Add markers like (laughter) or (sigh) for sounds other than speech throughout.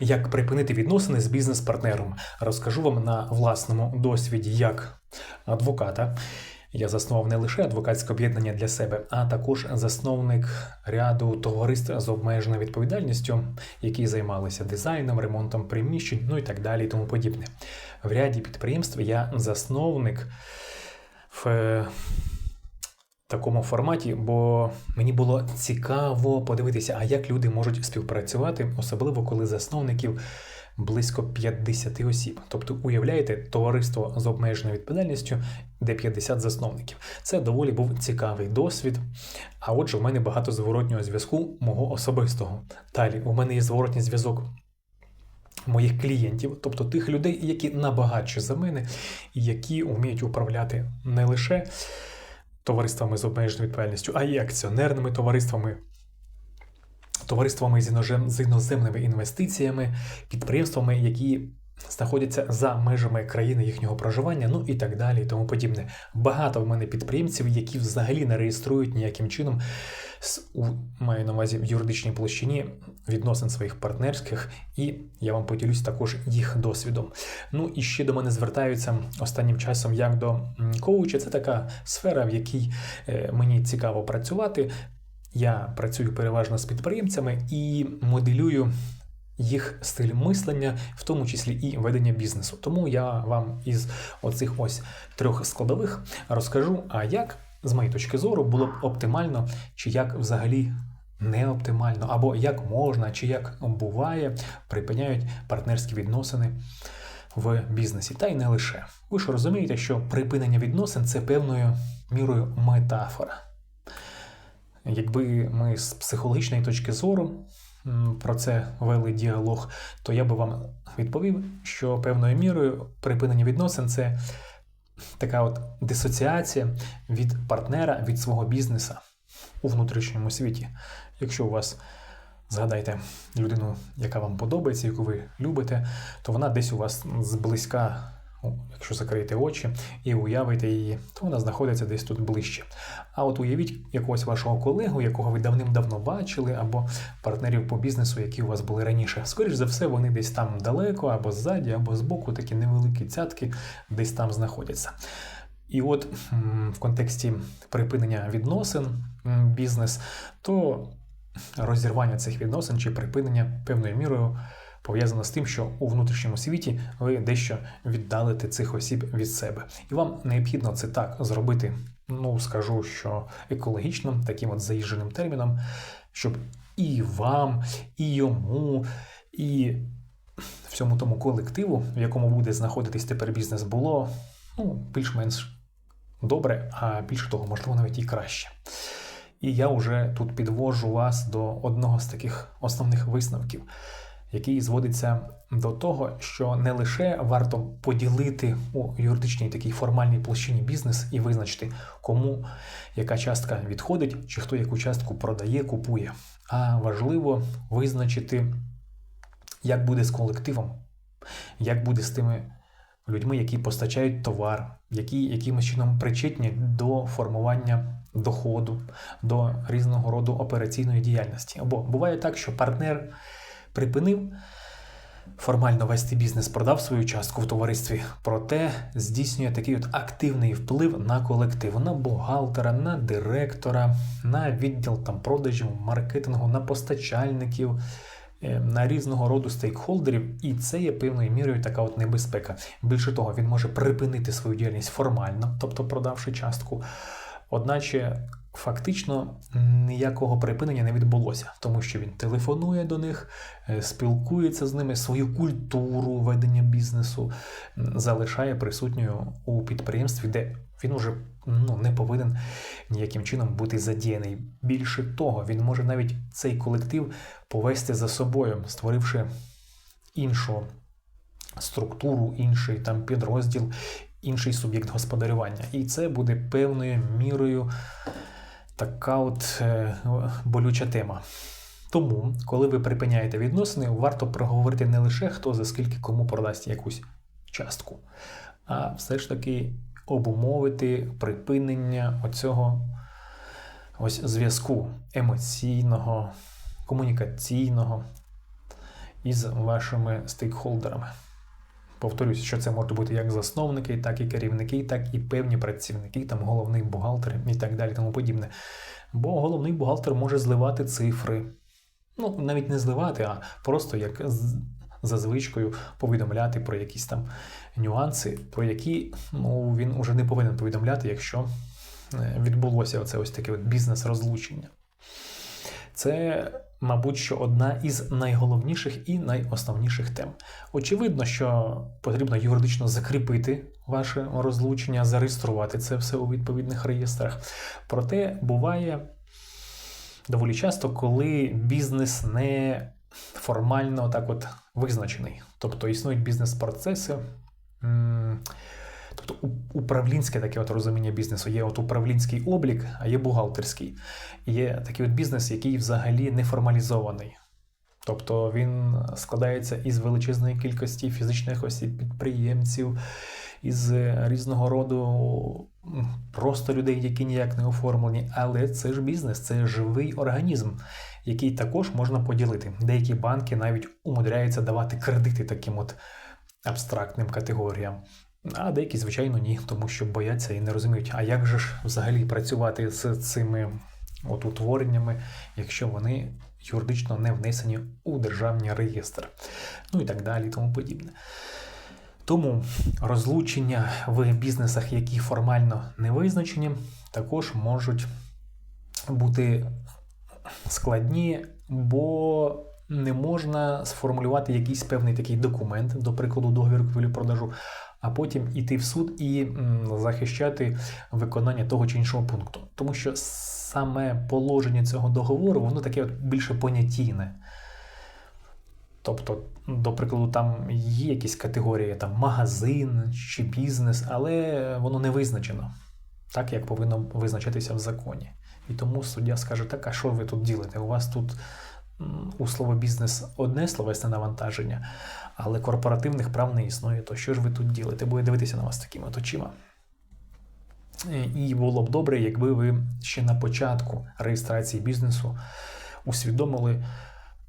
Як припинити відносини з бізнес-партнером? Розкажу вам на власному досвіді як адвоката. Я заснував не лише адвокатське об'єднання для себе, а також засновник ряду товариств з обмеженою відповідальністю, які займалися дизайном, ремонтом приміщень, ну і так далі, і тому подібне. В ряді підприємств я засновник в такому форматі, бо мені було цікаво подивитися, а як люди можуть співпрацювати, особливо коли засновників близько 50 осіб. Тобто, уявляєте, товариство з обмеженою відповідальністю, де 50 засновників. Це доволі був цікавий досвід. А отже, в мене багато зворотнього зв'язку мого особистого. Далі, у мене є зворотній зв'язок. Моїх клієнтів, тобто тих людей, які набагатші за мене, і які вміють управляти не лише товариствами з обмеженою відповідальністю, а і акціонерними товариствами, товариствами з іноземними інвестиціями, підприємствами, які знаходяться за межами країни їхнього проживання, ну і так далі, і тому подібне. Багато в мене підприємців, які взагалі не реєструють ніяким чином у маю на увазі в юридичній площині відносин своїх партнерських, і я вам поділюсь також їх досвідом. Ну і ще до мене звертаються останнім часом як до коуча. Це така сфера, в якій е, мені цікаво працювати. Я працюю переважно з підприємцями і моделюю їх стиль мислення, в тому числі і ведення бізнесу. Тому я вам із оцих ось трьох складових розкажу, а як, з моєї точки зору, було б оптимально, чи як взагалі не оптимально, або як можна, чи як буває, припиняють партнерські відносини в бізнесі. Та й не лише. Ви ж розумієте, що припинення відносин це певною мірою метафора. Якби ми з психологічної точки зору про це вели діалог, то я би вам відповів, що певною мірою припинення відносин це така от дисоціація від партнера, від свого бізнеса у внутрішньому світі. Якщо у вас згадайте людину, яка вам подобається, яку ви любите, то вона десь у вас зблизька. Якщо закриєте очі і уявите її, то вона знаходиться десь тут ближче. А от уявіть якогось вашого колегу, якого ви давним-давно бачили, або партнерів по бізнесу, які у вас були раніше. Скоріш за все, вони десь там далеко, або ззаді, або збоку, такі невеликі цятки десь там знаходяться. І от в контексті припинення відносин бізнес, то розірвання цих відносин чи припинення певною мірою пов'язано з тим, що у внутрішньому світі ви дещо віддалите цих осіб від себе. І вам необхідно це так зробити, ну скажу, що екологічно, таким от заїждженим терміном, щоб і вам, і йому, і всьому тому колективу, в якому буде знаходитись тепер бізнес, було ну, більш-менш добре, а більше того, можливо, навіть і краще. І я вже тут підвожу вас до одного з таких основних висновків, який зводиться до того, що не лише варто поділити у юридичній такій формальній площині бізнес і визначити, кому яка частка відходить, чи хто яку частку продає, купує, а важливо визначити, як буде з колективом, як буде з тими людьми, які постачають товар, які якимось чином причетні до формування доходу, до різного роду операційної діяльності. Або буває так, що партнер припинив формально вести бізнес, продав свою частку в товаристві, проте здійснює такий от активний вплив на колектив, на бухгалтера, на директора, на відділ там продажів, маркетингу, на постачальників. е, На різного роду стейкхолдерів, і це є певною мірою така от небезпека. Більше того, він може припинити свою діяльність формально, тобто продавши частку, одначе фактично ніякого припинення не відбулося, тому що він телефонує до них, е, спілкується з ними, свою культуру ведення бізнесу залишає присутньою у підприємстві, де він уже ну, не повинен ніяким чином бути задіяний. Більше того, він може навіть цей колектив повести за собою, створивши іншу структуру, інший там підрозділ, інший суб'єкт господарювання. І це буде певною мірою така от е, болюча тема. Тому, коли ви припиняєте відносини, варто проговорити не лише хто за скільки кому продасть якусь частку, а все ж таки обумовити припинення оцього ось зв'язку емоційного, комунікаційного. із вашими стейкхолдерами. Повторюсь, що це можуть бути як засновники, так і керівники, так і певні працівники, там головний бухгалтер і так далі, тому подібне. Бо головний бухгалтер може зливати цифри. Ну, навіть не зливати, а просто як за звичкою повідомляти про якісь там нюанси, про які ну, він уже не повинен повідомляти, якщо е, відбулося оце ось таке от бізнес-розлучення. Це, мабуть, що одна із найголовніших і найосновніших тем. Очевидно, що потрібно юридично закріпити ваше розлучення, зареєструвати це все у відповідних реєстрах. Проте буває доволі часто, коли бізнес не формально так от визначений. Тобто існують бізнес-процеси. Тобто управлінське таке от розуміння бізнесу. Є от управлінський облік, а є бухгалтерський. Є такий от бізнес, який взагалі не формалізований. Тобто він складається із величезної кількості фізичних осіб, підприємців, із різного роду просто людей, які ніяк не оформлені. Але це ж бізнес, це живий організм, який також можна поділити. Деякі банки навіть умудряються давати кредити таким от абстрактним категоріям. А деякі, звичайно, ні, тому що бояться і не розуміють, а як же ж взагалі працювати з цими от утвореннями, якщо вони юридично не внесені у державний реєстр, ну і так далі, і тому подібне. Тому розлучення в бізнесах, які формально не визначені, також можуть бути складні, бо не можна сформулювати якийсь певний такий документ, до прикладу, договір купівлі-продажу, а потім іти в суд і захищати виконання того чи іншого пункту. Тому що саме положення цього договору, воно таке от більше понятійне. Тобто, до прикладу, там є якісь категорії, там магазин чи бізнес, але воно не визначено, так як повинно визначатися в законі. І тому суддя скаже: так, а що ви тут ділите? У вас тут у слово бізнес одне словесне навантаження, але корпоративних прав не існує. То що ж ви тут ділите? Буде дивитися на вас такими от очима. І було б добре, якби ви ще на початку реєстрації бізнесу усвідомили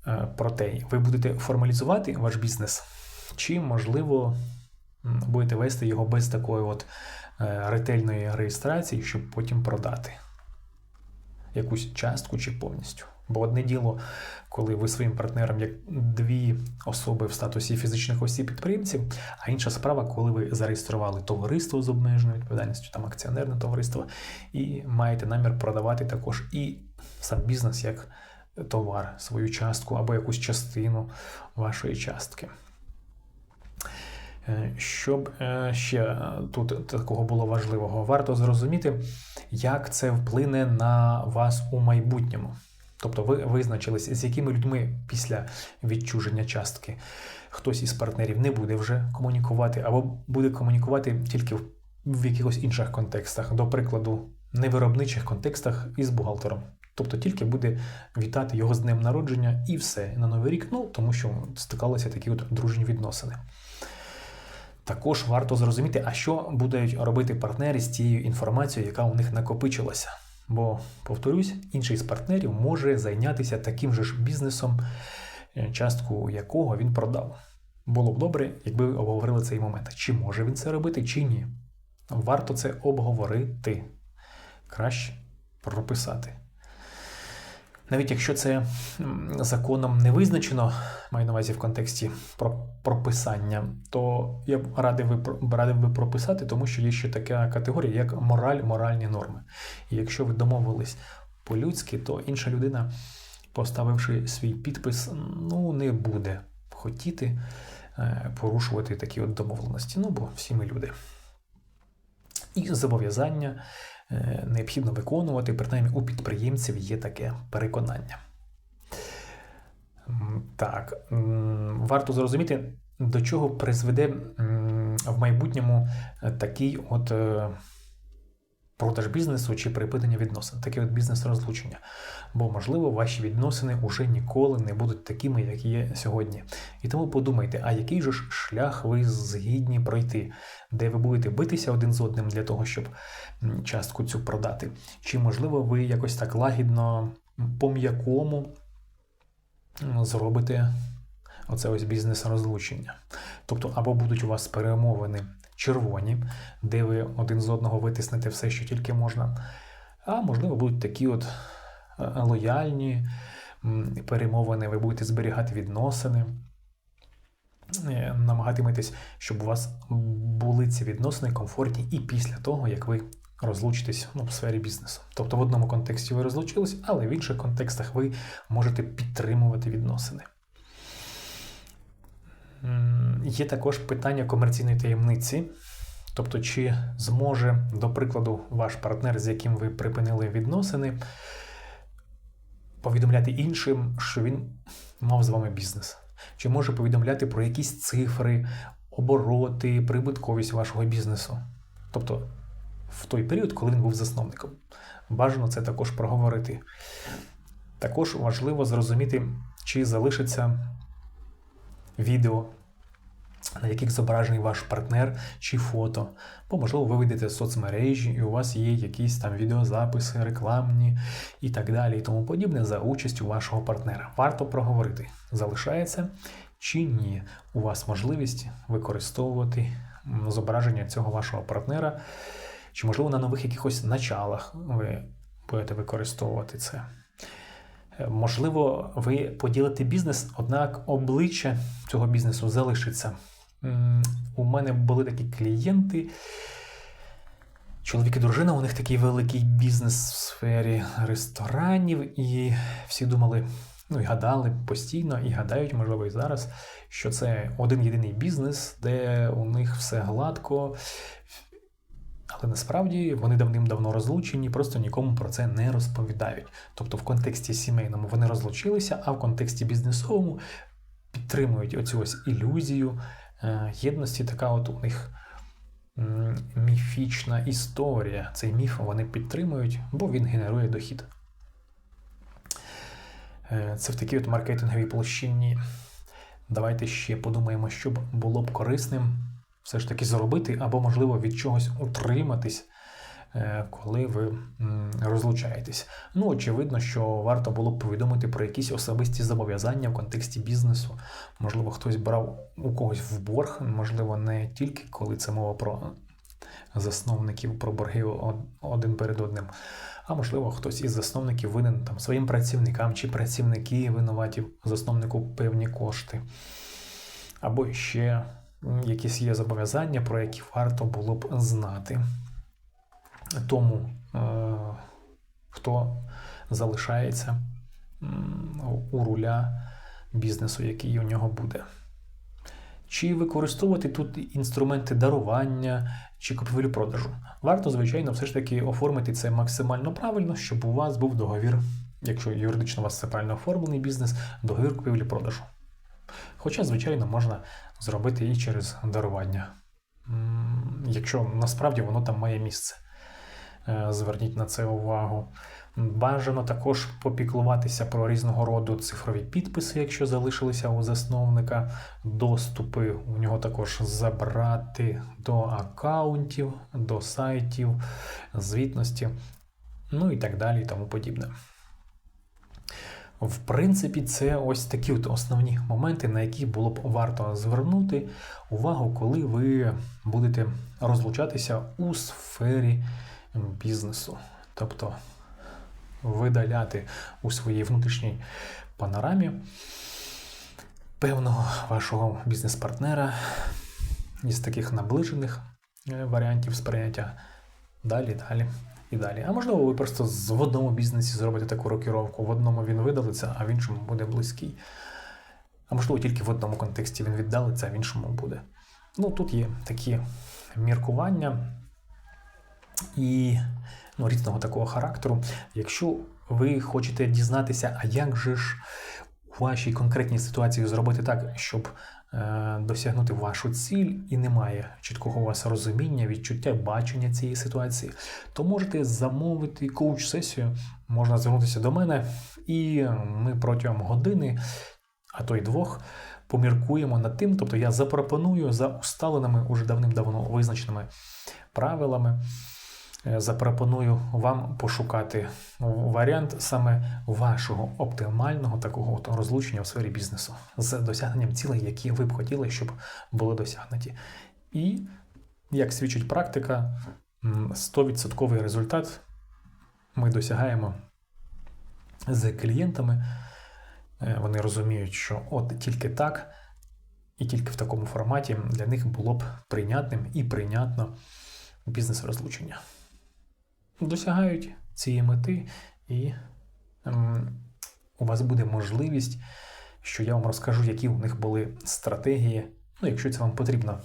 е, про те, ви будете формалізувати ваш бізнес, чи, можливо, будете вести його без такої от е, ретельної реєстрації, щоб потім продати якусь частку чи повністю. Бо одне діло, коли ви своїм партнером як дві особи в статусі фізичних осіб підприємців, а інша справа, коли ви зареєстрували товариство з обмеженою відповідальністю, там акціонерне товариство, і маєте намір продавати також і сам бізнес як товар, свою частку або якусь частину вашої частки. Е, щоб е, ще тут такого було важливого, варто зрозуміти, як це вплине на вас у майбутньому. Тобто ви визначились, з якими людьми після відчуження частки хтось із партнерів не буде вже комунікувати, або буде комунікувати тільки в якихось інших контекстах, до прикладу, невиробничих контекстах із бухгалтером. Тобто тільки буде вітати його з днем народження і все на новий рік, ну тому що стикалися такі от дружні відносини. Також варто зрозуміти, а що будуть робити партнери з тією інформацією, яка у них накопичилася. Бо, повторюсь, інший з партнерів може зайнятися таким же ж бізнесом, е, частку якого він продав. Було б добре, якби ви обговорили цей момент. Чи може він це робити, чи ні. Варто це обговорити. Краще прописати. Навіть якщо це законом не визначено, маю на увазі в контексті прописання, то я б радив би, радив би прописати, тому що є ще така категорія, як мораль, моральні норми. І якщо ви домовились по-людськи, то інша людина, поставивши свій підпис, ну не буде хотіти е, порушувати такі от домовленості. Ну, бо всі ми люди. І зобов'язання. Е, необхідно виконувати, принаймні у підприємців є таке переконання. Так, варто зрозуміти, до чого призведе в майбутньому такий от е, продаж бізнесу чи припинення відносин, таке от бізнес-розлучення. Бо, можливо, ваші відносини уже ніколи не будуть такими, як є сьогодні. І тому подумайте, а який же ж шлях ви згідні пройти, де ви будете битися один з одним для того, щоб частку цю продати? Чи, можливо, ви якось так лагідно, по м'якому зробите оце ось бізнес-розлучення. Тобто, або будуть у вас перемовини червоні, де ви один з одного витиснете все, що тільки можна. А можливо, будуть такі от е, лояльні перемовини, ви будете зберігати відносини, е, намагатиметесь, щоб у вас були ці відносини комфортні і після того, як ви розлучитесь ну, в сфері бізнесу. Тобто в одному контексті ви розлучились, але в інших контекстах ви можете підтримувати відносини. Є також питання комерційної таємниці. Тобто, чи зможе, до прикладу, ваш партнер, з яким ви припинили відносини, повідомляти іншим, що він мав з вами бізнес? Чи може повідомляти про якісь цифри, обороти, прибутковість вашого бізнесу? Тобто, в той період, коли він був засновником. Бажано це також проговорити. Також важливо зрозуміти, чи залишиться відео, на яких зображений ваш партнер чи фото. Бо, можливо, ви вийдете в соцмережі, і у вас є якісь там відеозаписи, рекламні і так далі, і тому подібне за участю вашого партнера. Варто проговорити, залишається чи ні. У вас можливість використовувати зображення цього вашого партнера, чи, можливо, на нових якихось началах ви будете використовувати це. Е, можливо, ви поділите бізнес, однак обличчя цього бізнесу залишиться. У мене були такі клієнти. Чоловік і дружина, у них такий великий бізнес в сфері ресторанів, і всі думали, ну і гадали постійно, і гадають, можливо, і зараз, що це один єдиний бізнес, де у них все гладко. Але насправді вони давним-давно розлучені, просто нікому про це не розповідають. Тобто в контексті сімейному вони розлучилися, а в контексті бізнесовому підтримують оцю ось ілюзію Е, єдності така от у них міфічна історія. Цей міф вони підтримують, бо він генерує дохід. Е, це в такій от маркетинговій площині. Давайте ще подумаємо, що було б корисним все ж таки зробити, або, можливо, від чогось утриматись. Е, коли ви розлучаєтесь. Ну, очевидно, що варто було б повідомити про якісь особисті зобов'язання в контексті бізнесу. Можливо, хтось брав у когось в борг, можливо, не тільки коли це мова про засновників, про борги один перед одним. А можливо, хтось із засновників винен там своїм працівникам чи працівники винуваті засновнику певні кошти. Або ще якісь є зобов'язання, про які варто було б знати тому, е, хто залишається у руля бізнесу, який у нього буде. Чи використовувати тут інструменти дарування чи купівлі-продажу? Варто, звичайно, все ж таки оформити це максимально правильно, щоб у вас був договір, якщо юридично у вас це правильно оформлений бізнес, договір купівлі-продажу. Хоча, звичайно, можна зробити і через дарування, якщо насправді воно там має місце. Е, зверніть на це увагу. Бажано також попіклуватися про різного роду цифрові підписи, якщо залишилися у засновника, доступи у нього також забрати до аккаунтів, до сайтів, звітності, ну і так далі, і тому подібне. В принципі, це ось такі от основні моменти, на які було б варто звернути увагу, коли ви будете розлучатися у сфері бізнесу. Тобто видаляти у своїй внутрішній панорамі певного вашого бізнес-партнера із таких наближених е, варіантів сприйняття. Далі, далі і далі. А можливо, ви просто в одному бізнесі зробите таку рокіровку, в одному він видалиться, а в іншому буде близький. А можливо, тільки в одному контексті він віддалиться, а в іншому буде. Ну, тут є такі міркування і ну, різного такого характеру. Якщо ви хочете дізнатися, а як же ж у вашій конкретній ситуації зробити так, щоб е, досягнути вашу ціль, і немає чіткого у вас розуміння, відчуття, бачення цієї ситуації, то можете замовити коуч-сесію, можна звернутися до мене, і ми протягом години, а то й двох. Поміркуємо над тим, тобто я запропоную за усталеними уже давним-давно визначеними правилами запропоную вам пошукати варіант саме вашого оптимального такого от розлучення в сфері бізнесу з досягненням цілей, які ви б хотіли, щоб були досягнуті. І, як свідчить практика, м, 100% результат ми досягаємо з клієнтами. Е, Вони розуміють, що от тільки так, і тільки в такому форматі для них було б прийнятним і прийнятно бізнес-розлучення. Досягають цієї мети, і ем, у вас буде можливість, що я вам розкажу, які у них були стратегії. Ну, якщо це вам потрібно,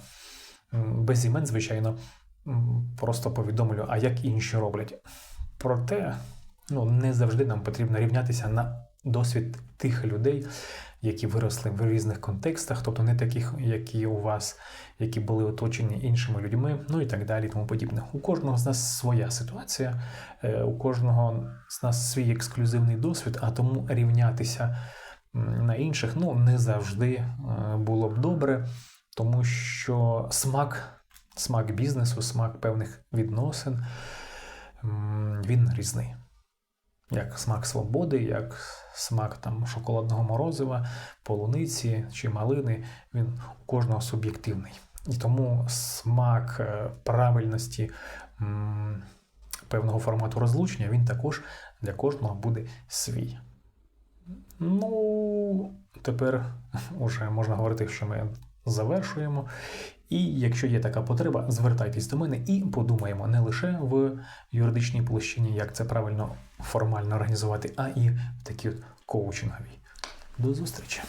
без імен, звичайно, просто повідомлю, а як інші роблять. Проте, ну, не завжди нам потрібно рівнятися на досвід тих людей, які виросли в різних контекстах, тобто не таких, які у вас, які були оточені іншими людьми, ну і так далі, тому подібне. У кожного з нас своя ситуація, е, у кожного з нас свій ексклюзивний досвід, а тому рівнятися на інших ну, не завжди е, було б добре, тому що смак, смак бізнесу, смак певних відносин, він різний як смак свободи, як смак там шоколадного морозива, полуниці чи малини, він у кожного суб'єктивний. І тому смак е, правильності певного формату розлучення він також для кожного буде свій. Ну, тепер (laughs) уже можна говорити, що ми завершуємо. І якщо є така потреба, звертайтесь до мене і подумаємо не лише в юридичній площині, як це правильно формально організувати, а і в такій коучинговій. До зустрічі!